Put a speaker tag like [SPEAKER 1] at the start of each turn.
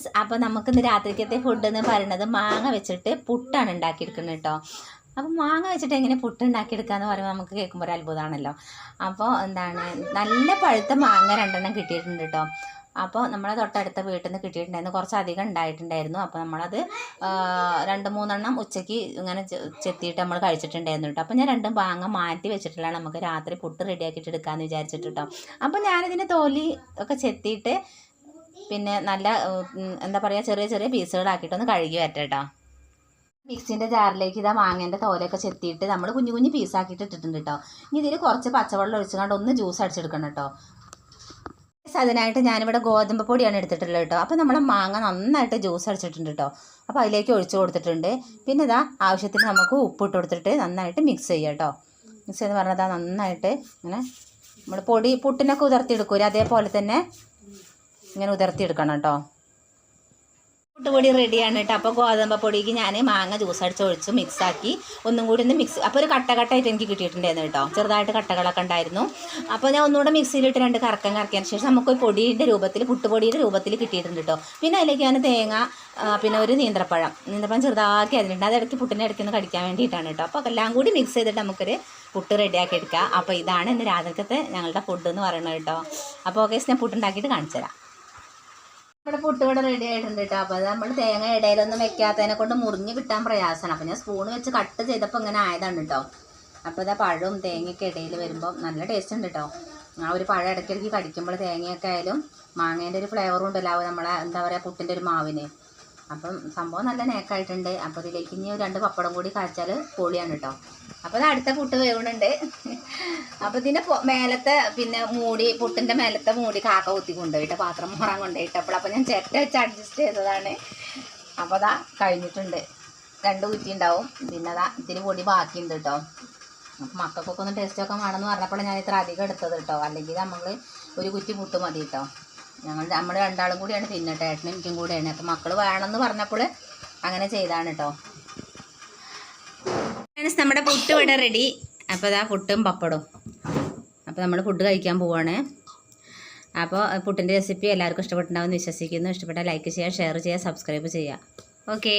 [SPEAKER 1] Friends അപ്പോൾ നമുക്കിന്ന് രാത്രിക്കത്തെ ഫുഡ് എന്ന് പറയുന്നത് മാങ്ങ വെച്ചിട്ട് പുട്ടാണ് ഉണ്ടാക്കിയെടുക്കുന്നത് കേട്ടോ. അപ്പോൾ മാങ്ങ വെച്ചിട്ട് എങ്ങനെ പുട്ട് ഉണ്ടാക്കിയെടുക്കുക എന്ന് പറയുമ്പോൾ നമുക്ക് കേൾക്കുമ്പോൾ ഒരു അത്ഭുതമാണല്ലോ അപ്പോൾ എന്താണ് നല്ല പഴുത്ത മാങ്ങ രണ്ടെണ്ണം കിട്ടിയിട്ടുണ്ട് കേട്ടോ. അപ്പോൾ നമ്മളെ തൊട്ടടുത്ത വീട്ടിൽ നിന്ന് കിട്ടിയിട്ടുണ്ടായിരുന്നു കുറച്ച് അധികം ഉണ്ടായിട്ടുണ്ടായിരുന്നു. അപ്പോൾ നമ്മളത് രണ്ട് മൂന്നെണ്ണം ഉച്ചയ്ക്ക് ഇങ്ങനെ ചെത്തിയിട്ട് നമ്മൾ കഴിച്ചിട്ടുണ്ടായിരുന്നു കേട്ടോ. അപ്പോൾ ഞാൻ രണ്ടും മാങ്ങ മാറ്റി വെച്ചിട്ടുള്ളതാണ് നമുക്ക് രാത്രി പുട്ട് റെഡിയാക്കിയിട്ട് എടുക്കാമെന്ന് വിചാരിച്ചിട്ട് കേട്ടോ. അപ്പോൾ ഞാനിതിന്റെ തോലി ഒക്കെ ചെത്തിയിട്ട് പിന്നെ നല്ല എന്താ പറയുക ചെറിയ ചെറിയ പീസുകളാക്കിയിട്ടൊന്ന് കഴുകി വരട്ടെ കേട്ടോ മിക്സിന്റെ ജാറിലേക്ക് ഇതാ മാങ്ങേന്റെ തോലൊക്കെ ചെത്തിയിട്ട് നമ്മൾ കുഞ്ഞു കുഞ്ഞു പീസാക്കിയിട്ട് ഇട്ടിട്ടുണ്ട് കേട്ടോ ഇനി ഇതിൽ കുറച്ച് പച്ചവെള്ളം ഒഴിച്ചുകൊണ്ട് ഒന്ന് ജ്യൂസ് അടിച്ചെടുക്കണം കേട്ടോ അതിനായിട്ട് ഞാനിവിടെ ഗോതമ്പ് പൊടിയാണ് എടുത്തിട്ടുള്ളത് കേട്ടോ അപ്പോൾ നമ്മൾ മാങ്ങ നന്നായിട്ട് ജ്യൂസ് അടിച്ചിട്ടുണ്ട് കേട്ടോ അപ്പോൾ അതിലേക്ക് ഒഴിച്ചു കൊടുത്തിട്ടുണ്ട്. പിന്നെ ഇതാ ആവശ്യത്തിന് നമുക്ക് ഉപ്പിട്ട് കൊടുത്തിട്ട് നന്നായിട്ട് മിക്സ് ചെയ്യുക കേട്ടോ മിക്സ് എന്ന് പറഞ്ഞാൽ നന്നായിട്ട് ഇങ്ങനെ നമ്മൾ പൊടി പുട്ടിനൊക്കെ ഉതിർത്തിയെടുക്കൂല? അതേപോലെ തന്നെ ഇങ്ങനെ ഉതിർത്തിയെടുക്കണം കേട്ടോ. പുട്ടുപൊടി റെഡിയാണ് കേട്ടോ. അപ്പോൾ ഗോതമ്പ് പൊടിക്ക് ഞാൻ മാങ്ങ ജ്യൂസ് അടിച്ച് ഒഴിച്ച് മിക്സാക്കി ഒന്നും കൂടി ഒന്ന് മിക്സ് അപ്പോൾ ഒരു കട്ട കട്ടായിട്ട് എനിക്ക് കിട്ടിയിട്ടുണ്ടായിരുന്നു കേട്ടോ. ചെറുതായിട്ട് കട്ടകളൊക്കെ ഉണ്ടായിരുന്നു. അപ്പോൾ ഞാൻ ഒന്നുകൂടെ മിക്സിയിലിട്ട് രണ്ട് കറക്കം കറക്കിയതിന് ശേഷം നമുക്ക് പൊടിയുടെ രൂപത്തിൽ പുട്ടുപൊടിയുടെ രൂപത്തിൽ കിട്ടിയിട്ടുണ്ട് കേട്ടോ. പിന്നെ അതിലേക്ക് ഞാൻ തേങ്ങ പിന്നെ ഒരു നീന്തപ്പഴം നീന്തപ്പഴം ചെറുതാക്കി അതിലുണ്ട് അത് ഇടയ്ക്ക് പുട്ടിന്റെ ഇടയ്ക്ക് ഒന്ന് കടിക്കാൻ വേണ്ടിയിട്ടാണ് കേട്ടോ. അപ്പോൾ എല്ലാം കൂടി മിക്സ് ചെയ്തിട്ട് നമുക്കൊരു പുട്ട് റെഡിയാക്കി എടുക്കാം. അപ്പോൾ ഇതാണ് ഇന്ന് രാത്രിക്കത്തെ ഞങ്ങളുടെ ഫുഡ് എന്ന് പറയുന്നത് കേട്ടോ. അപ്പോൾ ഓക്കെ ഞാൻ പുട്ടുണ്ടാക്കിയിട്ട് കാണിച്ചു തരാം നമ്മുടെ പുട്ട് ഇവിടെ റെഡി ആയിട്ടുണ്ട് കേട്ടോ അപ്പോൾ അത് നമ്മൾ തേങ്ങ ഇടയിലൊന്നും വെക്കാത്തതിനെ കൊണ്ട് മുറിഞ്ഞ് കിട്ടാൻ പ്രയാസമാണ് അപ്പോൾ ഞാൻ സ്പൂൺ വെച്ച് കട്ട് ചെയ്തപ്പോൾ ഇങ്ങനെ ആയതാണ് കേട്ടോ അപ്പോൾ ഇതാ പഴവും തേങ്ങയൊക്കെ ഇടയിൽ വരുമ്പോൾ നല്ല ടേസ്റ്റ് ഉണ്ട് കേട്ടോ ആ ഒരു പഴം ഇടയ്ക്കിടയ്ക്ക് കടിക്കുമ്പോൾ തേങ്ങയൊക്കെ ആയാലും മാങ്ങേന്റെ ഒരു ഫ്ലേവറും ഉണ്ടല്ലോ നമ്മളെ എന്താ പറയുക പുട്ടിന്റെ ഒരു മാവിന്. അപ്പം സംഭവം നല്ല നേക്കായിട്ടുണ്ട്. അപ്പോൾ ഇതിലേക്ക് ഇനി രണ്ട് പപ്പടം കൂടി കാച്ചാൽ പൊളിയാണ് കേട്ടോ അപ്പോൾ അത് അടുത്ത പുട്ട് വേവുന്നുണ്ട്. അപ്പോൾ ഇതിന്റെ മേലത്തെ പിന്നെ മൂടി പുട്ടിന്റെ മേലത്തെ മൂടി കാക്ക കുത്തി കൊണ്ടുപോയിട്ട് പാത്രം മുറാൻ കൊണ്ടുപോയിട്ടപ്പോൾ അപ്പോൾ ഞാൻ ചെറ്റ വെച്ച് അഡ്ജസ്റ്റ് ചെയ്തതാണ്. അപ്പോൾ അതാ കഴിഞ്ഞിട്ടുണ്ട്. രണ്ട് കുറ്റി ഉണ്ടാവും. പിന്നെ അതാ ഇത്തിരി പൊടി ബാക്കിയുണ്ട് കേട്ടോ അപ്പം മക്കൾക്കൊക്കെ ഒന്ന് ടേസ്റ്റ് ഒക്കെ വേണമെന്ന് പറഞ്ഞപ്പോൾ ഞാൻ ഇത്ര അധികം എടുത്തത് കേട്ടോ അല്ലെങ്കിൽ നമ്മൾ ഒരു കുറ്റി പുട്ട് മതി കേട്ടോ ഞങ്ങൾ നമ്മൾ രണ്ടാളും കൂടിയാണ് തിന്നട്ടെ ഏട്ടനും എനിക്കും കൂടിയാണ്. അപ്പം മക്കൾ വേണമെന്ന് പറഞ്ഞപ്പോൾ അങ്ങനെ ചെയ്താണ് കേട്ടോ നമ്മുടെ പുട്ട് ഇവിടെ റെഡി അപ്പോൾ അതാ പുട്ടും പപ്പടും അപ്പോൾ നമ്മൾ ഫുഡ് കഴിക്കാൻ പോവുകയാണ് അപ്പോൾ പുട്ടിന്റെ റെസിപ്പി എല്ലാവർക്കും ഇഷ്ടപ്പെട്ടിട്ടുണ്ടാവുമെന്ന് വിശ്വസിക്കുന്നു. ഇഷ്ടപ്പെട്ടാൽ ലൈക്ക് ചെയ്യുക ഷെയർ ചെയ്യുക സബ്സ്ക്രൈബ് ചെയ്യുക. ഓക്കേ